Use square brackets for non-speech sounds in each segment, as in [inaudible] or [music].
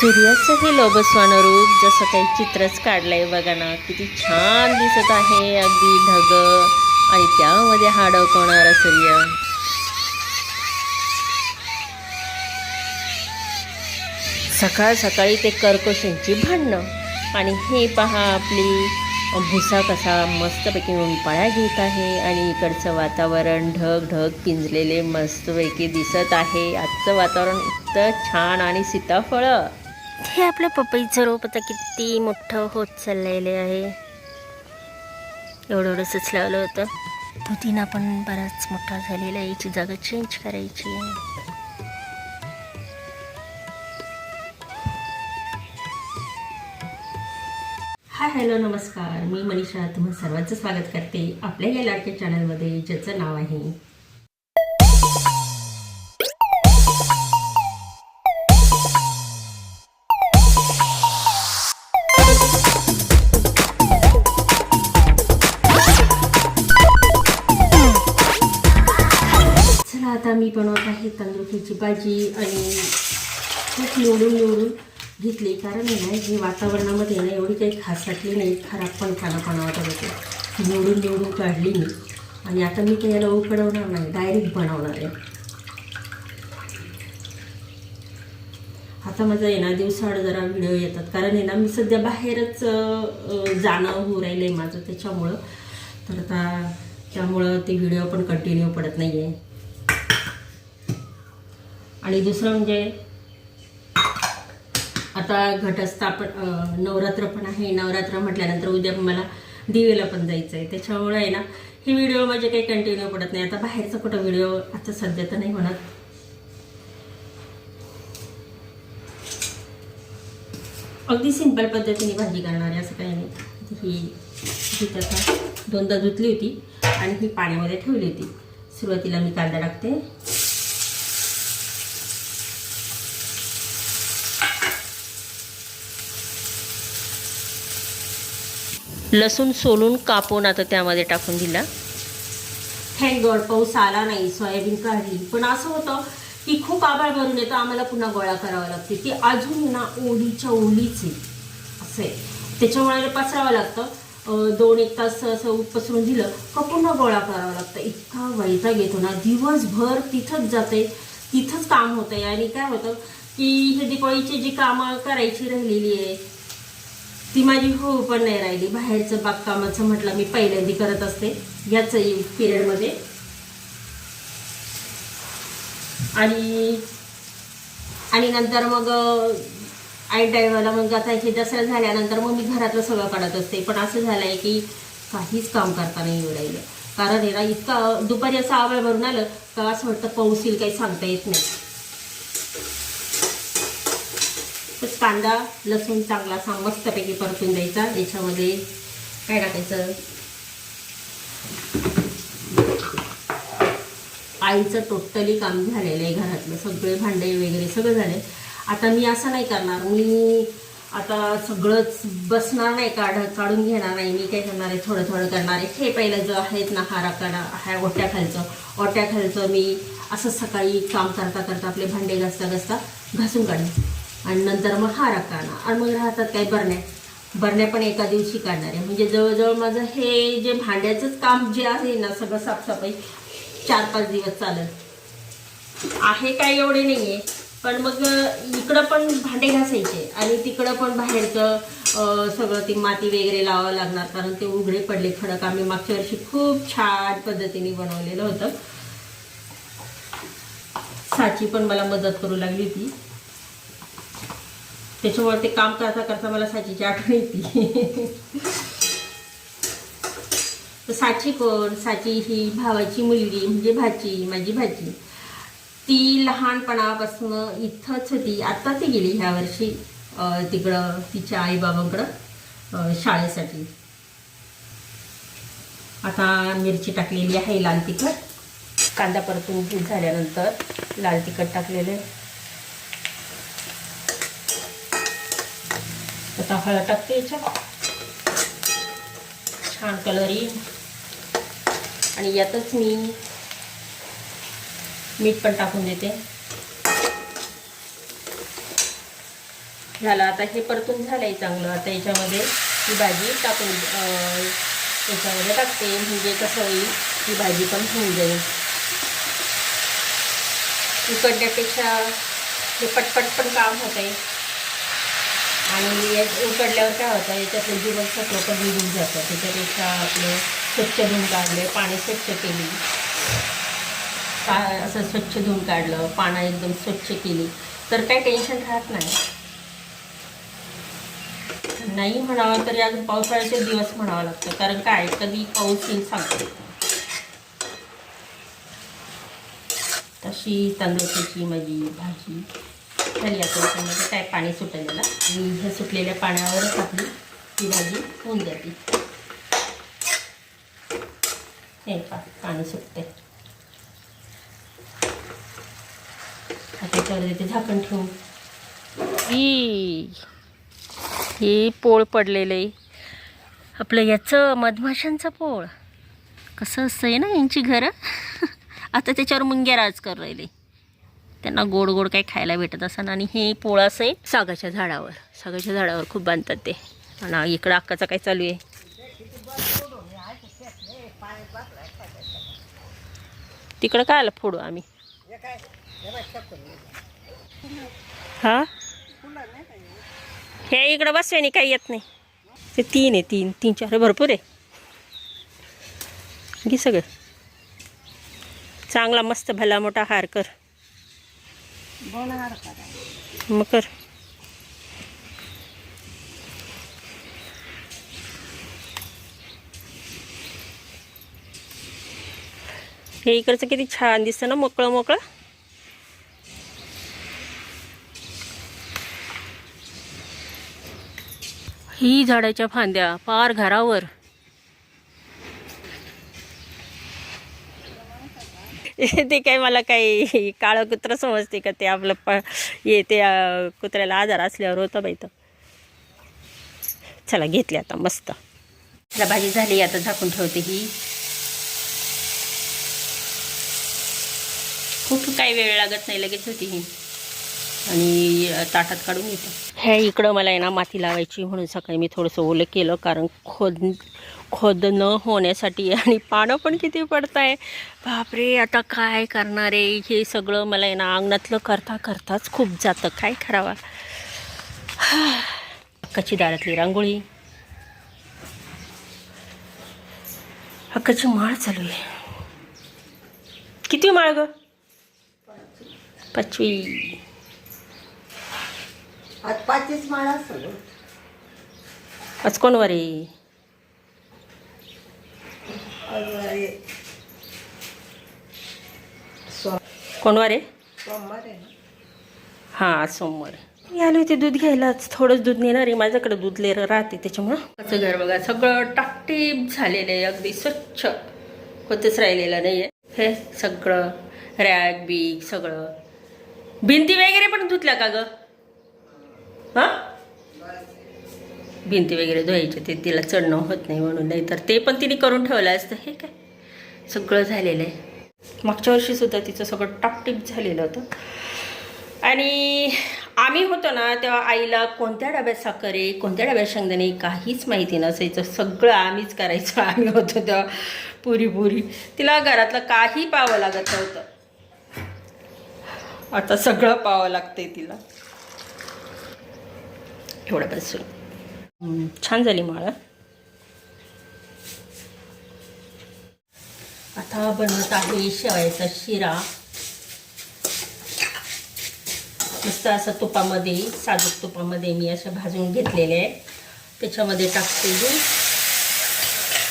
सूर्याचं हे लोबसवानं रूप जसं काही चित्रच काढलंय बघा ना किती छान दिसत आहे अगदी ढग. आणि त्यामध्ये हा डवकवणारा सूर्य. सकाळ सकाळी ते कर्कशांची भांडणं. आणि हे पहा आपली भुसा कसा मस्तपैकी उंपाळ्या घेत आहे आणि इकडचं वातावरण ढग ढग पिंजलेले मस्तपैकी दिसत आहे. आजचं वातावरण इतकं छान आणि सीताफळं. हे आपलं पपईचं रोप आता किती मोठं होत चाललेले आहे. एवढं एवढंच लावलं होतं. पुदिना पण बराच मोठा झालेला आहे. याची जागा चेंज करायची आहे. हाय हॅलो नमस्कार. मी मनीषा तुम्हा सर्वांचं स्वागत करते आपल्या या लाडक्या चॅनलमध्ये ज्याचं नाव आहे मेथीची भाजी आणि खूप निवडून निवडून घेतली. कारण आहे ना जी वातावरणामध्ये ना एवढी काही खास वाटली नाही. खराब पण खाणं पण वाटत होते. निवडून निवडून काढली मी. आणि आता मी काही याला उकडवणार नाही. डायरेक्ट बनवणार आहे. आता माझा आहे ना दिवसाआड जरा व्हिडिओ येतात. कारण आहे ना मी सध्या बाहेरच जाणं होऊ राहिलं आहे माझं. त्याच्यामुळं. तर आता त्यामुळं ते व्हिडिओ पण कंटिन्यू पडत नाही आहे आणि दुसरं म्हणजे आता घटस्थापन नवरात्र पण आहे. नवरात्र म्हटल्यानंतर उद्या मला दिवेला पण जायचं आहे. त्याच्यामुळे आहे ना हे व्हिडिओ माझे काही कंटिन्यू पडत नाही. आता बाहेरचा कुठं व्हिडिओ आता सध्या तर नाही होणार. अगदी सिंपल पद्धतीने भाजी करणार आहे असं काही नाही. ही ही दोनदा धुतली होती आणि ही पाण्यामध्ये ठेवली होती. सुरुवातीला मी कांदा टाकते. लसूण सोलून कापून आता त्यामध्ये टाकून दिला. थँक गॉड पाऊस आला नाही सोयाबीन काढली. पण असं होतं की खूप आभाळ भरून येतं आम्हाला पुन्हा गोळा करावा लागते. ती अजून ना ओलीच्या ओलीच आहे असं. आहे त्याच्यामुळे पसरावं लागतं. दोन एक तास असं पसरून दिलं का पुन्हा गोळा करावा लागतं. इतका वैताग येतो ना. दिवसभर तिथंच जाते तिथंच काम होतंय. आणि काय होतं की हे दिवाळीची जी कामं करायची राहिलेली आहे ती माझी होऊ पण नाही राहिली. बाहेरचं बागकामाचं म्हटलं मी पहिल्यांदा करत असते. याच पिरियडमध्ये आणि आणि नंतर मग आई टायमाला मग आता हे दसरा झाल्यानंतर मग मी घरातलं सगळं काढत असते. पण असं झालं आहे की काहीच काम करता नाही येऊ राहिलं. कारण हे ना इतका दुपारी असं आवाळ भरून आलं का असं वाटतं पाऊस येईल काही सांगता येत नाही. तर कांदा लसूण चांगला असा मस्तपैकी परतून द्यायचा. याच्यामध्ये काय टाकायचं? आईचं टोटली काम झालेलं आहे घरातलं. सगळे भांडे वगैरे सगळं झाले आता मी असं नाही करणार. मी आता सगळंच बसणार नाही काढ काढून घेणार नाही. मी काय करणार आहे? थोडं थोडं करणार आहे. हे पहिलं जो आहेत ना हा राकडा ह्या ओट्याखालचं ओट्याखालचं मी असं सकाळी काम करता करता आपले भांडे घासता घासता घासून काढणार. आणि नंतर मग हा काढणार आणि. मग राहतात काही बरण्या. बरण्या पण एका दिवशी काढणार. आहे म्हणजे जवळजवळ माझं हे जे भांड्याचंच काम जे आहे ना सगळं साफसफाई चार पाच दिवस चालेल. आहे काय एवढे नाही आहे पण मग इकडं पण भांडे घासायचे. आणि तिकडं पण बाहेरचं सगळं ती माती वगैरे लावावं लागणार. कारण ते उघडे पडले. खडक आम्ही मागच्या वर्षी खूप छान पद्धतीने बनवलेलं होतं. साची पण मला मदत करू लागली होती. त्याच्यामुळे ते काम करता करता मला साचीची आठवण येते. तर साची कोण? साची ही भावाची मुलगी म्हणजे भाची माझी भाची. ती लहानपणापासून इथंच होती. आत्ता ती गेली ह्या वर्षी तिकडं तिच्या आईबाबांकडं शाळेसाठी. आता मिरची टाकलेली आहे लाल तिखट. कांदा परतून झाल्यानंतर लाल तिखट टाकलेलं आहे. आता हळद टाकते याच्यात. छान कलर येईल. आणि यातच मी मीठ पण टाकून देते. झालं आता हे परतून झालंय चांगलं. आता याच्यामध्ये ही भाजी टाकून याच्यामध्ये टाकते. म्हणजे कसं होईल ही भाजी पण होऊन जाईल. उकडण्यापेक्षा हे पटपट पण काम होत आहे आणि या उकडल्यावर काय होतं याच्यातलं जीवनसत्व पण निघून जातं. त्याच्यापेक्षा आपलं स्वच्छ धुवून काढले पाणी स्वच्छ केली. पा असं स्वच्छ धुवून काढलं पानं एकदम स्वच्छ केली. तर काही टेन्शन राहत नाही. नाही म्हणावं तरी अजून पावसाळ्याचे दिवस म्हणावं लागतं. कारण काय? कधी पाऊस येईल सांगतो. तशी तांदूळची माझी भाजी. तर आता याच्यामध्ये काय पाणी सुटलेलं? आणि ह्या सुटलेल्या पाण्यावरच आपली ही भाजी होऊन जाते. हे पा पाणी सुटते आता त्याच्यावर झाकण ही ही पोळ पडलेलं. आहे आपलं याचं मधमाशांचं पोळ. कसं असतं आहे ना यांची घरं? [laughs] आता त्याच्यावर मुंग्या राज कर राहिले. त्यांना गोड गोड काही खायला भेटत असं आणि हे पोळं असं आहे सागाच्या झाडावर. सागाच्या झाडावर खूप बांधतात ते. आणि इकडं अक्काचं काय चालू आहे? तिकडं काय आलं फोडू आम्ही? हा? हे इकडं बसव्याने काही येत नाही. ते तीन आहे तीन. तीन चार. भरपूर आहे. घे सगळं. चांगला मस्त भला मोठा हार कर. मग कर. हे इकडचं किती छान दिसतं ना मोकळं मोकळं. ही झाडाच्या फांद्या पार घरावर. [laughs] ते काय मला काही काळं कुत्रं समजते का ते आपलं प ये ते कुत्र्याला आजार असल्यावर होतं बाई तर चला घेतली आता मस्त. चला भाजी झाली आता झाकून ठेवते ही. खूप काही वेळ लागत नाही लगेच होती ही. आणि ताटात काढून घेते. हे इकडं मला आहे ना माती लावायची म्हणून सकाळी मी थोडंसं ओलं केलं कारण खोद खोद न होण्यासाठी आणि पानं पण किती पडत आहे बापरे आता काय करणार आहे? हे सगळं मला आहे ना अंगणातलं करता करताच खूप जातं. काय करावा? हक्काची [sighs] दारातली रांगोळी. हक्काची माळ चालू आहे. किती माळ ग? पाचवी. आज पाचीच माळा असेल आज कोण वार? आज सो- कोण वार? सोमवार आहे ना. हां आज सोमवार. मी आले होते दूध घ्यायलाच थोडंच दूध नेणार आहे. माझ्याकडे दूध लेर राहते त्याच्यामुळं. त्याचं घर बघा सगळं टापटीप झालेलं आहे. अगदी स्वच्छ होतच राहिलेलं नाही आहे हे सगळं रॅग बीग सगळं. भिंती वगैरे पण धुतल्या का ग? हां? भिंती वगैरे धुवायची ते तिला चढणं होत नाही म्हणून नाही तर ते पण तिने करून ठेवलं असतं हे काय? सगळं झालेलं आहे. मागच्या वर्षीसुद्धा तिचं सगळं टापटीप झालेलं होतं. आणि आम्ही होतो ना तेव्हा आईला कोणत्या डब्यात साखर आहे कोणत्या डब्यात शेंगदाणे काहीच माहिती नसायचं. सगळं आम्हीच करायचं आम्ही होतो तेव्हा पुरी पुरी तिला घरातलं काही पाहावं लागत नव्हतं. आता सगळं पाहावं लागतंय तिला. एवढं बसून छान झाली माळा आता बनवत आहे शेवायचा शिरा. नुसतं असं तुपामध्ये साजूक तुपामध्ये मी अशा भाजून घेतलेले आहे त्याच्यामध्ये टाकते दूध.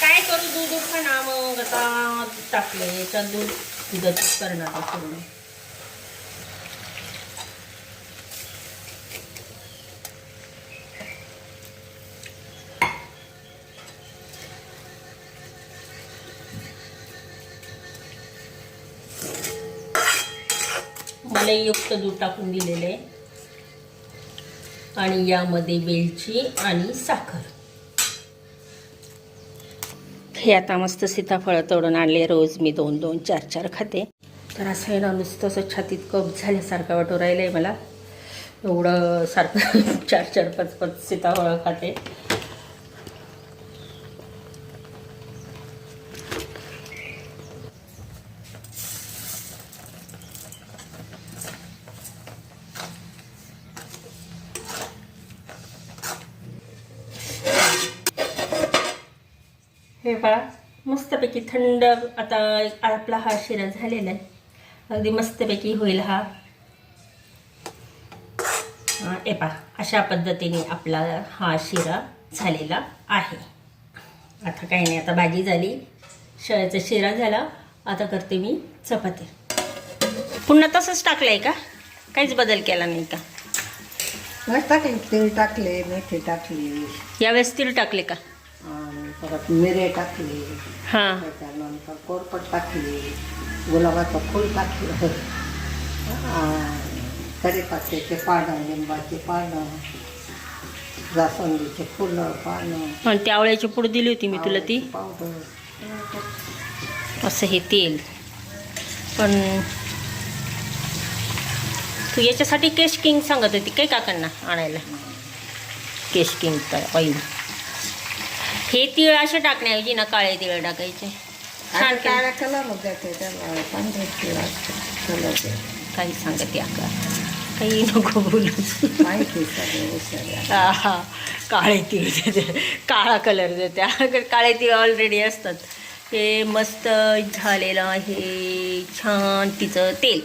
काय करू दूध? उखाणा मग आता टाकले याच्यात दूध दुधाचीच करणार पूर्ण मलईयुक्त दूध टाकून दिलेले. आहे आणि यामध्ये वेलची आणि साखर. हे आता मस्त सीताफळं तोडून आणले रोज मी दोन दोन चार चार खाते. तर असं आहे ना नुसतं असं छातीत कप झाल्यासारखं वाटू राहिलं आहे मला. एवढं सारखं [laughs] चार चार पाच पाच सीताफळं खाते. हे पहा मस्तपैकी थंड आता आपला हा शिरा झालेला आहे. अगदी मस्तपैकी होईल हा. हे पहा अशा पद्धतीने आपला हा शिरा झालेला आहे. आता काही नाही आता भाजी झाली. शेळ्याचा शिरा झाला. आता करते मी चपाती. पुन्हा तसंच टाकलं आहे का? काहीच बदल केला नाही का? टाकले तेल टाकले मेथी टाकली. यावेळेस तिळ टाकले का? परत मिरे टाकले हां. त्याच्यानंतर कोरपट टाकली गुलाबाचं फूल टाकलं. आणि कढीपत्त्याचे पानं लिंबाचे पानं जास्वंदीचे फुलं पानं. आणि त्या आवळ्याची पूड दिली होती मी तुला ती. पावडर. असं हे तेल. पण तू याच्यासाठी केश किंग सांगत होती काय काकांना आणायला? केश किंग ऑइल हे तीळ असे टाकण्याऐवजी ना काळे तीळ टाकायचे. छान आणि केलं. काळा कलर देते त्याला पांढरे कलर दे काही सांगते अका काही नको बोलू. माहिती हा काळे तीळ देते. काळा कलर देते. काळे तीळ ऑलरेडी असतात. हे मस्त झालेलं आहे. छान तिचं तेल.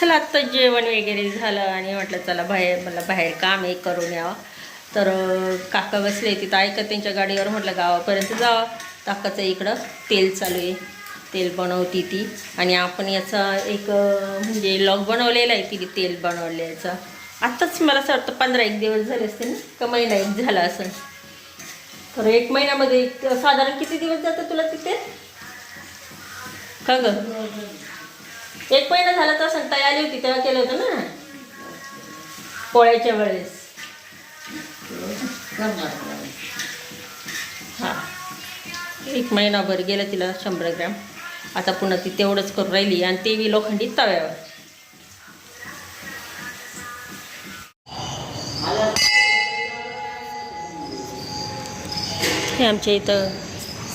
चला आत्ता जेवण वगैरे झालं आणि म्हटलं चला बाहेर मला बाहेर काम आहे करून यावं. तर काका बसले तिथं. ऐकत त्यांच्या गाडीवर म्हटलं गावापर्यंत जावं. काकाचं इकडं तेल चालू आहे. तेल बनवती ती. आणि आपण याचा एक म्हणजे लॉग बनवलेला आहे तिने तेल बनवल्याचा आत्ताच मला असं वाटतं पंधरा एक दिवस झाले असते ना? का महिना एक झाला असं तर एक महिन्यामध्ये एक साधारण किती दिवस जातं तुला तिथे? का ग? एक महिना झाला तर असं तयारी होती तेव्हा केलं होतं ना? पोळ्याच्या वेळेस. हां. एक महिनाभर गेलं तिला शंभर ग्रॅम. आता पुन्हा ती तेवढंच करून राहिली आणि तेवी लोखंडी तव्यावर. हे आमच्या इथं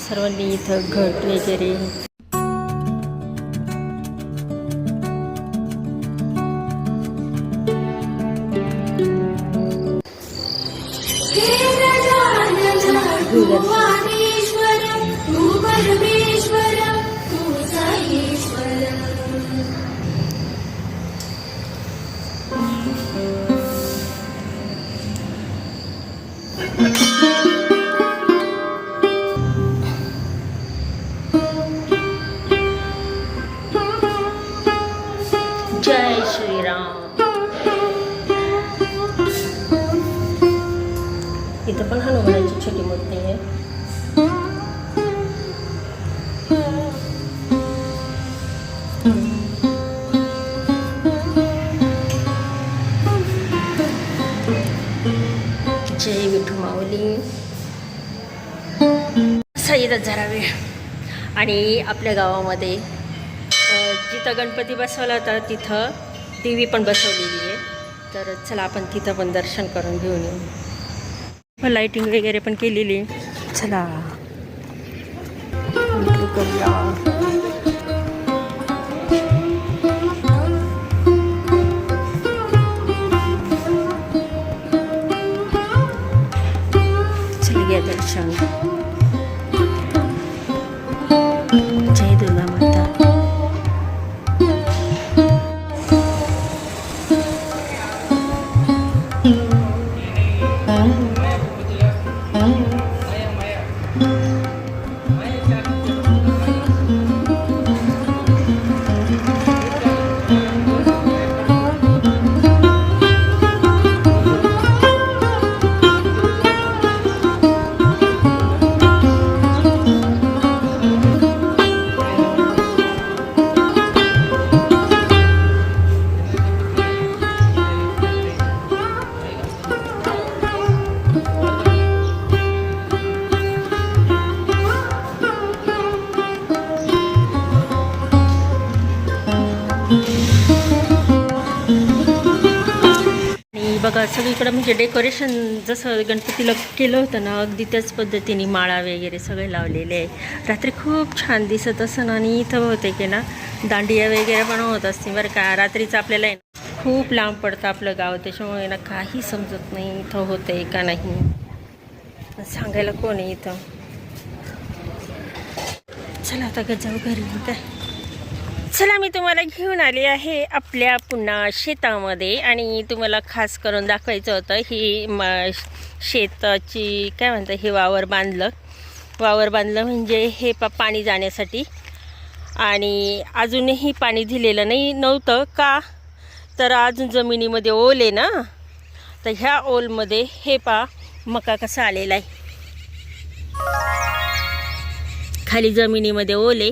सर्वांनी इथं घट वगैरे. धुमावली. सईदच जरा वेळ. आणि आपल्या गावामध्ये जिथं गणपती बसवला होता तिथं देवी पण बसवलेली आहे. तर चला आपण तिथं पण दर्शन करून घेऊन येऊ. लाईटिंग वगैरे पण केलेली चला. करूया. चल गया म्हणजे डेकोरेशन जसं गणपतीला केलं होतं ना अगदी त्याच पद्धतीने माळा वगैरे सगळे लावलेले आहे. रात्री खूप छान दिसत असं ना आणि इथं होते की ना दांडिया वगैरे पण होत असते बरं का. रात्रीचं आपल्याला आहे ना खूप लांब पडतं आपलं गाव त्याच्यामुळे ना काही समजत नाही इथं होतंय का नाही. सांगायला कोण आहे इथं? चला आता का जाऊ घरी काय चला मी तुम्हाला घेऊन आले आहे आपल्या पुन्हा शेतामध्ये आणि तुम्हाला खास करून दाखवायचं होतं ही म शेताची काय म्हणतं हे वावर बांधलं. वावर बांधलं म्हणजे हे पा पाणी जाण्यासाठी. आणि अजूनही पाणी दिलेलं नाही नव्हतं. का? तर अजून जमिनीमध्ये ओल आहे ना? तर ह्या ओलमध्ये हे पा मका कसा आलेला आहे? खाली जमिनीमध्ये ओल आहे.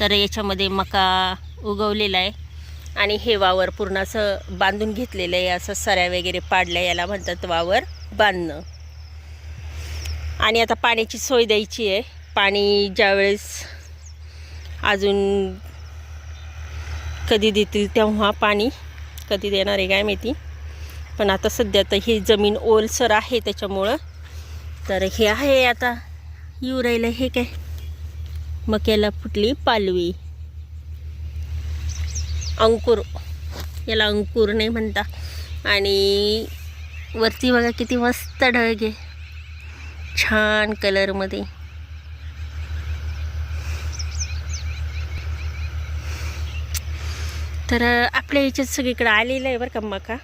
तर याच्यामध्ये मका उगवलेला आहे. आणि हे वावर पूर्ण असं बांधून घेतलेलं आहे असं सऱ्या वगैरे पाडल्या याला म्हणतात वावर बांधणं. आणि आता पाण्याची सोय द्यायची आहे. पाणी ज्यावेळेस अजून कधी देतील तेव्हा पाणी कधी देणार आहे काय माहिती. पण आता सध्या तर ही जमीन ओलसर आहे त्याच्यामुळं. तर हे आहे आता येऊ राहिलं हे काय? मक्याला फुटली पालवी. अंकुर. याला अंकुर नाही म्हणता. आणि वरती बघा किती मस्त ढग आहे. छान कलरमध्ये तर आपल्या याच्यात सगळीकडं आलेलं आहे बरं का मका.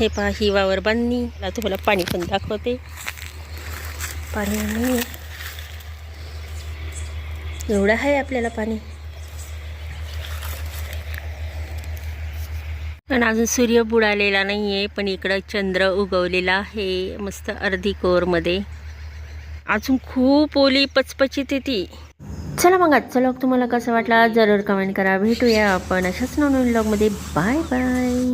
हे पहा ही वावर बांधणी. तुम्हाला पाणी पण दाखवते. पाणी नाही आहे एवढं आहे आपल्याला पाणी. पण अजून सूर्य बुडालेला नाही आहे पण इकडं चंद्र उगवलेला आहे मस्त अर्धी कोरमध्ये अजून खूप ओली पचपचित येते चला मग आजचा लॉग तुम्हाला कसं वाटला जरूर कमेंट करा. भेटूया आपण अशाच नवीन लॉगमध्ये बाय बाय